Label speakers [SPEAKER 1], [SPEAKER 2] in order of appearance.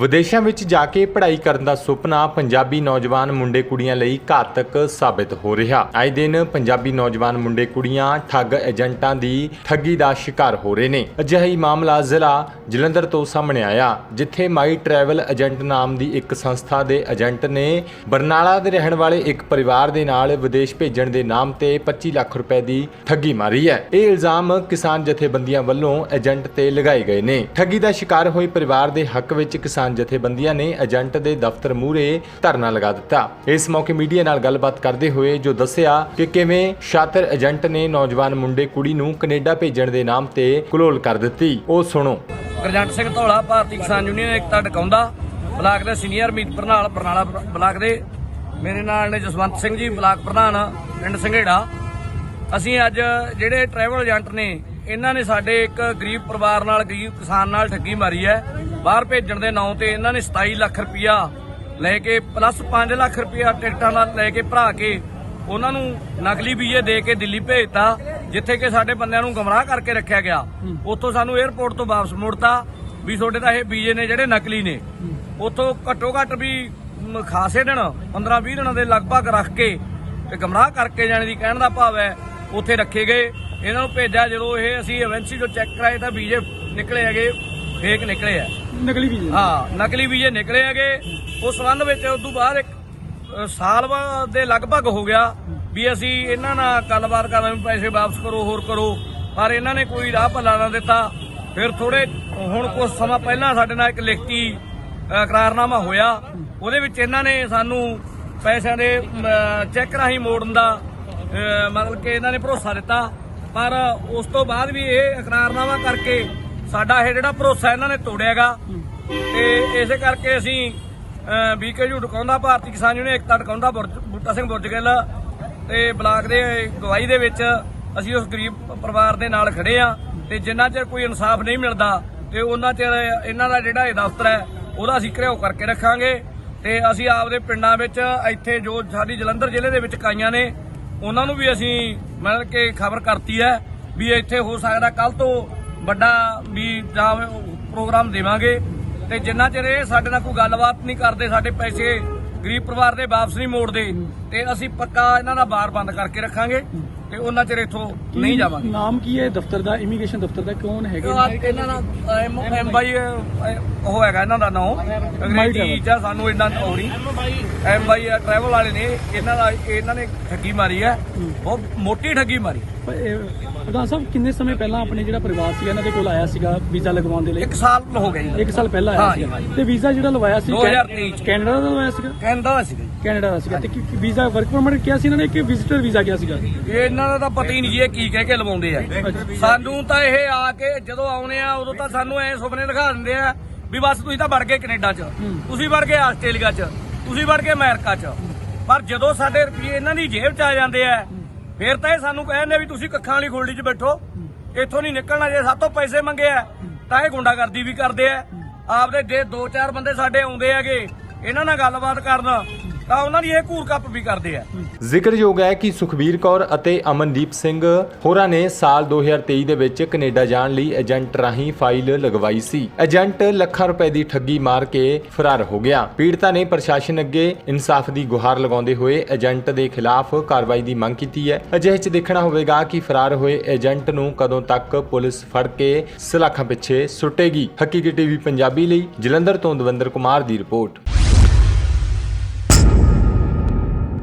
[SPEAKER 1] ਵਿਦੇਸ਼ਾਂ ਵਿੱਚ ਜਾ ਕੇ ਪੜ੍ਹਾਈ ਕਰਨ ਦਾ ਸੁਪਨਾ ਪੰਜਾਬੀ ਨੌਜਵਾਨ ਮੁੰਡੇ ਕੁੜੀਆਂ ਲਈ ਘਾਤਕ ਸਾਬਿਤ ਹੋ ਰਿਹਾ। ਆਏ ਦਿਨ ਪੰਜਾਬੀ ਨੌਜਵਾਨ ਮੁੰਡੇ ਕੁੜੀਆਂ ਠੱਗ ਏਜੰਟਾਂ ਦੀ ਠੱਗੀ ਦਾ ਸ਼ਿਕਾਰ ਹੋ ਰਹੇ ਨੇ। ਅਜਿਹਾ ਹੀ ਮਾਮਲਾ ਜ਼ਿਲ੍ਹਾ ਜਲੰਧਰ ਤੋਂ ਸਾਹਮਣੇ ਆਇਆ, ਜਿੱਥੇ ਮਾਈ ਟਰੈਵਲ ਏਜੰਟ ਨਾਮ ਦੀ ਇੱਕ ਸੰਸਥਾ ਦੇ ਏਜੰਟ ਨੇ ਬਰਨਾਲਾ ਦੇ ਰਹਿਣ ਵਾਲੇ ਇੱਕ ਪਰਿਵਾਰ ਦੇ ਨਾਲ ਵਿਦੇਸ਼ ਭੇਜਣ ਦੇ ਨਾਮ ਤੇ 25 ਲੱਖ ਰੁਪਏ ਦੀ ਠੱਗੀ ਮਾਰੀ ਹੈ। ਇਹ ਇਲਜ਼ਾਮ ਕਿਸਾਨ ਜਥੇਬੰਦੀਆਂ ਵੱਲੋਂ ਏਜੰਟ ਤੇ ਲਗਾਏ ਗਏ ਨੇ। ਠੱਗੀ ਦਾ ਸ਼ਿਕਾਰ ਹੋਏ ਪਰਿਵਾਰ ਦੇ ਹੱਕ ਵਿੱਚ ਕਿਸਾਨ ਜਥੇਬੰਦੀਆਂ ਨੇ ਏਜੰਟ ਦੇ ਦਫ਼ਤਰ ਮੂਹਰੇ ਧਰਨਾ ਲਗਾ ਦਿੱਤਾ। ਇਸ ਮੌਕੇ ਮੀਡੀਆ ਨਾਲ ਗੱਲਬਾਤ ਕਰਦੇ ਹੋਏ ਜੋ ਦੱਸਿਆ ਕਿ ਕਿਵੇਂ ਸ਼ਾਤਰ ਏਜੰਟ ਨੇ ਨੌਜਵਾਨ ਮੁੰਡੇ ਕੁੜੀ ਨੂੰ ਕੈਨੇਡਾ ਭੇਜਣ ਦੇ ਨਾਮ ਤੇ ਕੁਲੋਲ ਕਰ ਦਿੱਤੀ। ਉਹ ਸੁਣੋ।
[SPEAKER 2] ਗਰਜੰਟ ਸਿੰਘ ਧੌਲਾ, ਭਾਰਤੀ ਕਿਸਾਨ ਯੂਨੀਅਨ ਏਕਤਾ ਟਿਕਾਉਂਦਾ ਬਲਾਕ ਦੇ ਸੀਨੀਅਰ ਮੀਤ ਪ੍ਰਧਾਨ ਬਰਨਾਲਾ ਬਲਾਕ ਦੇ। ਮੇਰੇ ਨਾਲ ਨੇ ਜਸਵੰਤ ਸਿੰਘ ਜੀ, ਬਲਾਕ ਪ੍ਰਧਾਨ, ਪਿੰਡ ਸੰਘੇੜਾ। ਅਸੀਂ ਅੱਜ ਜਿਹੜੇ ਟਰੈਵਲ ਏਜੰਟ ਨੇ ਇਹਨਾਂ ਨੇ ਸਾਡੇ ਇੱਕ ਗਰੀਬ ਪਰਿਵਾਰ ਨਾਲ ਗਰੀਬ ਕਿਸਾਨ ਨਾਲ ਠੱਗੀ ਮਾਰੀ ਹੈ। ਬਾਹਰ ਭੇਜਣ ਦੇ ਨਾਂ ਤੇ ਇਹਨਾਂ ਨੇ 27 ਲੱਖ ਰੁਪਇਆ ਲੈ ਕੇ ਪਲੱਸ 5 ਲੱਖ ਰੁਪਇਆ ਟਿਕਟਾਂ ਨਾਲ ਲੈ ਕੇ ਭਰਾ ਕੇ ਉਹਨਾਂ ਨੂੰ ਨਕਲੀ ਵੀਜ਼ੇ ਦੇ ਕੇ ਦਿੱਲੀ ਭੇਜਤਾ ਜਿੱਥੇ ਕਿ ਸਾਡੇ ਬੰਦਿਆਂ ਨੂੰ ਗਮਰਾਹ ਕਰਕੇ ਰੱਖਿਆ ਗਿਆ। ਉੱਥੋਂ ਸਾਨੂੰ 에ਅਰਪੋਰਟ ਤੋਂ ਵਾਪਸ ਮੁੜਤਾ ਵੀ ਤੁਹਾਡੇ ਤਾਂ ਇਹ ਵੀਜ਼ੇ ਨੇ ਜਿਹੜੇ ਨਕਲੀ ਨੇ। ਉੱਥੋਂ ਘੱਟੋ ਘੱਟ ਵੀ ਖਾਸੇ ਦਿਨ 15 20 ਦਿਨਾਂ ਦੇ ਲਗਭਗ ਰੱਖ ਕੇ ਤੇ ਗਮਰਾਹ ਕਰਕੇ ਜਾਣੇ ਦੀ ਕਹਿਣ ਦਾ ਭਾਵ ਹੈ ਉੱਥੇ ਰੱਖੇ ਗਏ। ਇਹਨਾਂ ਨੂੰ ਭੇਜਿਆ ਜਦੋਂ ਇਹ ਅਸੀਂ ਏਜੰਸੀ ਤੋਂ ਚੈੱਕ ਕਰਾਏ ਤਾਂ ਵੀਜ਼ੇ ਨਿਕਲੇ ਹੈਗੇ ਫੇਕ ਨਿਕਲੇ ਆ।
[SPEAKER 3] ਨਕਲੀ ਵੀਜ਼ੇ?
[SPEAKER 2] ਹਾਂ ਨਕਲੀ ਵੀਜ਼ੇ ਨਿਕਲੇ ਹੈਗੇ। ਉਸ ਸੰਬੰਧ ਵਿੱਚ ਉਸ ਤੋਂ ਬਾਅਦ ਇੱਕ ਸਾਲ ਦੇ ਲਗਭਗ ਹੋ ਗਿਆ ਵੀ ਅਸੀਂ ਇਹਨਾਂ ਨਾਲ ਗੱਲਬਾਤ ਕਰਨ ਵੀ ਪੈਸੇ ਵਾਪਸ ਕਰੋ ਹੋਰ ਕਰੋ। ਪਰ ਇਹਨਾਂ ਨੇ ਕੋਈ ਰਾਹ ਭੱਲਾ ਨਾ ਦਿੱਤਾ। ਫਿਰ ਥੋੜੇ ਹੁਣ ਕੁਝ ਸਮਾਂ ਪਹਿਲਾਂ ਸਾਡੇ ਨਾਲ ਇੱਕ ਲਿਖਤੀ ਇਕਰਾਰਨਾਮਾ ਹੋਇਆ। ਉਹਦੇ ਵਿੱਚ ਇਹਨਾਂ ਨੇ ਸਾਨੂੰ ਪੈਸਿਆਂ ਦੇ ਚੈੱਕ ਰਾਹੀਂ ਮੋੜਨ ਦਾ ਮਤਲਬ ਕਿ ਇਹਨਾਂ ਨੇ ਭਰੋਸਾ ਦਿੱਤਾ। ਪਰ ਉਸ ਤੋਂ ਬਾਅਦ ਵੀ ਇਹ ਇਕਰਾਰਨਾਮਾ ਕਰਕੇ ਸਾਡਾ ਇਹ ਜਿਹੜਾ ਭਰੋਸਾ ਇਹਨਾਂ ਨੇ ਤੋੜਿਆਗਾ, ਤੇ ਇਸੇ ਕਰਕੇ ਅਸੀਂ ਬੀਕੇ ਜੂ ਟਕਾਉਂਦਾ ਭਾਰਤੀ ਕਿਸਾਨ ਯੂਨੀਅਨ, ਏਕਤਾ ਟਕਾਉਂਦਾ ਬੁਰਜ- ਬੂਟਾ ਸਿੰਘ ਬੁਰਜਗਿੱਲ ਤੇ ਬਲਾਕ ਦੇ ਗਵਾਹੀ ਦੇ ਵਿੱਚ ਅਸੀਂ ਉਸ ਗਰੀਬ ਪਰਿਵਾਰ ਦੇ ਨਾਲ ਖੜੇ ਆ ਤੇ ਜਿੰਨਾ ਚਿਰ ਕੋਈ ਇਨਸਾਫ ਨਹੀਂ ਮਿਲਦਾ ਤੇ ਉਹਨਾਂ ਚਿਰ ਇਹਨਾਂ ਦਾ ਜਿਹੜਾ ਇਹ ਦਫ਼ਤਰ ਹੈ, ਉਹਦਾ ਅਸੀਂ ਘਿਰਾਓ ਕਰਕੇ ਰੱਖਾਂਗੇ ਤੇ ਅਸੀਂ ਆਪਦੇ ਪਿੰਡਾਂ ਵਿੱਚ ਇੱਥੇ ਜੋ ਸਾਡੀ ਜਲੰਧਰ ਜ਼ਿਲ੍ਹੇ ਦੇ ਵਿੱਚ ਕਾਈਆਂ ਨੇ, ਉਹਨਾਂ ਨੂੰ ਵੀ ਅਸੀਂ ਮਤਲਬ ਕਿ ਖਬਰ ਕਰਤੀ ਹੈ ਵੀ ਇੱਥੇ ਹੋ ਸਕਦਾ ਕੱਲ ਤੋਂ ਵੱਡਾ ਵੀ ਜਾਂ ਪ੍ਰੋਗਰਾਮ ਦੇਵਾਂਗੇ। ਤੇ ਜਿੰਨਾ ਚਿਰ ਇਹ ਸਾਡੇ ਨਾਲ ਕੋਈ ਗੱਲਬਾਤ ਨਹੀਂ ਕਰਦੇ, ਸਾਡੇ ਪੈਸੇ ਗਰੀਬ ਪਰਿਵਾਰ ਦੇ ਵਾਪਸ ਨਹੀਂ ਮੋੜਦੇ, ਤੇ ਅਸੀਂ ਪੱਕਾ ਇਹਨਾਂ ਦਾ ਬਾਰ ਬੰਦ ਕਰਕੇ ਰੱਖਾਂਗੇ। ਤੇ ਉਹਨਾਂ ਚਿਰ ਇੱਥੋਂ ਨਹੀਂ ਜਾਵਾਂਗੇ।
[SPEAKER 3] ਨਾਮ ਕੀ ਹੈ? ਦਫ਼ਤਰ ਦਾ ਇਮੀਗ੍ਰੇਸ਼ਨ ਦਫ਼ਤਰ ਦਾ ਕੌਣ ਹੈਗੇ?
[SPEAKER 2] ਇਹਨਾਂ ਦਾ ਐਮ ਬਾਈ ਉਹ ਹੈਗਾ ਇਹਨਾਂ ਦਾ ਨਾਮ ਅੰਗਰੇਜ਼ੀ ਚ ਆ, ਸਾਨੂੰ ਇੰਨਾ ਨਹੀਂ। ਐਮ ਬਾਈ ਟਰੈਵਲ ਵਾਲੇ ਨੇ ਇਹਨਾਂ ਦਾ ਇਹਨਾਂ ਨੇ ਠੱਗੀ ਮਾਰੀ ਹੈ। ਬਹੁਤ ਮੋਟੀ ਠੱਗੀ ਮਾਰੀ।
[SPEAKER 3] ਪ੍ਰਧਾਨ ਸਾਹਿਬ ਕਿੰਨੇ ਸਮੇਂ ਪਹਿਲਾਂ ਆਪਣੇ ਜਿਹੜਾ ਪਰਿਵਾਰ ਸੀਗਾ ਇਹਨਾਂ ਦੇ ਕੋਲ ਆਇਆ ਸੀਗਾ ਵੀਜ਼ਾ ਲਗਵਾਉਣ ਦੇ ਲਈ?
[SPEAKER 2] ਇੱਕ ਸਾਲ ਹੋ ਗਿਆ ਜੀ।
[SPEAKER 3] ਇੱਕ ਸਾਲ ਪਹਿਲਾਂ ਆਇਆ
[SPEAKER 2] ਹਾਂ
[SPEAKER 3] ਸੀਗਾ।
[SPEAKER 2] ਜੀ।
[SPEAKER 3] ਤੇ ਵੀਜ਼ਾ ਜਿਹੜਾ ਲਵਾਇਆ ਸੀ
[SPEAKER 2] 2023 ਚ।
[SPEAKER 3] ਕੈਨੇਡਾ ਦਾ ਲਵਾਇਆ ਸੀਗਾ?
[SPEAKER 2] ਕਹਿੰਦਾ ਹੋਇਆ ਸੀਗਾ ਜੀ।
[SPEAKER 3] ਕੈਨੇਡਾ ਦਾ ਸੀਗਾ। ਤੇ ਕੀ- ਕੀ ਵੀਜ਼ਾ ਵਰਕ ਪਰਮਿਟ ਕਿਹਾ ਸੀ ਇਹਨਾਂ ਨੇ ਕਿ ਵਿਜ਼ਿਟਰ ਵੀਜ਼ਾ ਕਿਹਾ ਸੀਗਾ?
[SPEAKER 2] ਇਹ ਇਹਨਾਂ ਦਾ ਤਾਂ ਪਤਾ ਹੀ ਨਹੀਂ ਜੀ ਇਹ ਕੀ ਕਹਿ ਕੇ ਲਵਾਉਂਦੇ ਆ। ਸਾਨੂੰ ਤਾਂ ਇਹ ਆ ਕੇ ਜਦੋਂ ਆਉਨੇ ਆ ਉਦੋਂ ਤਾਂ ਸਾਨੂੰ ਐ ਸੁਪਨੇ ਦਿਖਾ ਦਿੰਦੇ ਆ ਵੀ ਬਸ ਤੁਸੀਂ ਤਾਂ ਵੜ ਗਏ ਕੈਨੇਡਾ 'ਚ। ਤੁਸੀਂ ਵੜ ਗਏ ਆਸਟ੍ਰੇਲੀਆ 'ਚ। ਤੁਸੀਂ ਵੜ ਗਏ ਅਮਰੀਕਾ 'ਚ। ਪਰ ਜਦੋਂ ਸਾਡੇ ਰੁਪਏ ਇਹਨਾਂ ਦੀ ਜੇਬ 'ਚ ਆ ਜਾਂਦੇ ਆ ਫਿਰ ਤਾਂ ਇਹ ਸਾਨੂੰ ਕਹਿੰਦੇ ਵੀ ਤੁਸੀਂ ਕੱਖਾਂ ਵਾਲੀ ਖੋਲੜੀ 'ਚ ਬੈਠੋ। ਇੱਥੋਂ ਨਹੀਂ ਨਿਕਲਣਾ ਜੇ ਸਾਤੋਂ ਪੈਸੇ ਮੰਗੇ ਆ, ਤਾਂ ਇਹ ਗੁੰਡਾਗਰਦੀ ਵੀ ਕਰਦੇ ਆ। ਆਪਦੇ ਜੇ ਦੋ ਚਾਰ ਬੰਦੇ ਸਾਡੇ ਆਉਂਦੇ ਹੈਗੇ, ਇਹਨਾਂ ਨਾਲ ਗੱਲਬਾਤ ਕਰਨ। ਤਾਂ ਉਹਨਾਂ ਦੀ ਇਹ ਘੂਰ ਕੱਪ ਵੀ ਕਰਦੇ ਆ।
[SPEAKER 1] ਜ਼ਿਕਰਯੋਗ ਹੈ ਕਿ ਸੁਖਬੀਰ ਕੌਰ ਅਤੇ ਅਮਨਦੀਪ ਸਿੰਘ ਹੋਰਾਂ ਨੇ ਸਾਲ 2023 ਦੇ ਵਿੱਚ ਕੈਨੇਡਾ ਜਾਣ ਲਈ ਏਜੰਟ ਰਾਹੀਂ ਫਾਈਲ ਲਗਵਾਈ ਸੀ। ਏਜੰਟ ਲੱਖਾਂ ਰੁਪਏ ਦੀ ਠੱਗੀ ਮਾਰ ਕੇ ਫਰਾਰ ਹੋ ਗਿਆ। ਪੀੜਤਾ ਨੇ ਪ੍ਰਸ਼ਾਸਨ ਅੱਗੇ ਇਨਸਾਫ ਦੀ ਗੁਹਾਰ ਲਗਾਉਂਦੇ ਹੋਏ ਏਜੰਟ ਦੇ ਖਿਲਾਫ ਕਾਰਵਾਈ ਦੀ ਮੰਗ ਕੀਤੀ ਹੈ। ਅਜਿਹੇ 'ਚ ਦੇਖਣਾ ਹੋਵੇਗਾ ਕਿ ਫਰਾਰ ਹੋਏ ਏਜੰਟ ਨੂੰ ਕਦੋਂ ਤੱਕ ਪੁਲਿਸ ਫੜ ਕੇ ਸਲਾਖਾਂ ਪਿੱਛੇ ਸੁੱਟੇਗੀ। ਹਕੀਕੀ ਟੀਵੀ ਪੰਜਾਬੀ ਲਈ ਜਲੰਧਰ ਤੋਂ ਦਵਿੰਦਰ ਕੁਮਾਰ ਦੀ ਰਿਪੋਰਟ।